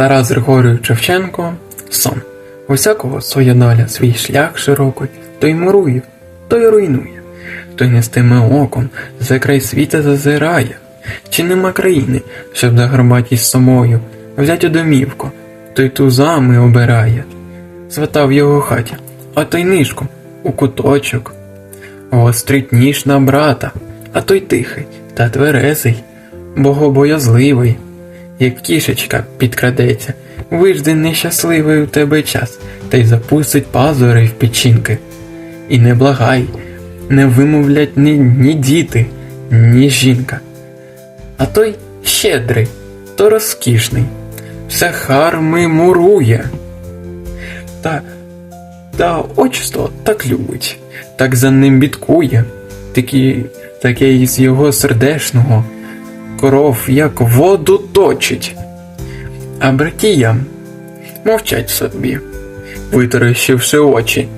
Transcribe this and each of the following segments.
Тарас Григорійович Шевченко Сон. У всякого своя доля, свій шлях широкий, той мурує, той руйнує, той нестиме оком, за край світа зазирає. Чи нема країни, щоб загробати із самою, взять у домівку, той тузами обирає. Свата в його хаті, а той нишком у куточок. Гострить ніж на брата, а той тихий та тверезий, богобоязливий, як кішечка підкрадеться, вижди нещасливий у тебе час, та й запустить пазури в печінки. І не благай, не вимовлять ні, ні діти, ні жінка. А той щедрий, то розкішний, все харми мурує. Та та отчество так любить, так за ним бідкує, таке із його сердешного коров, як воду точить. А братіям мовчать собі, витаращивши очі,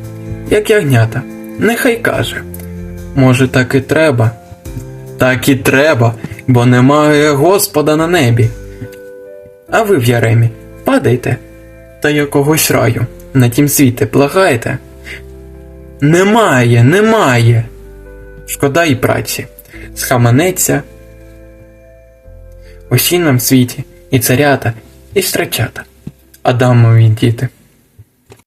як ягнята, нехай каже. Може, так і треба. Так і треба, бо немає Господа на небі. А ви в Яремі падайте та якогось раю на тім світі благаєте? Немає, немає. Шкода і праці. Схаменеться усі нам світі, і царята, і страчата, Адамові діти.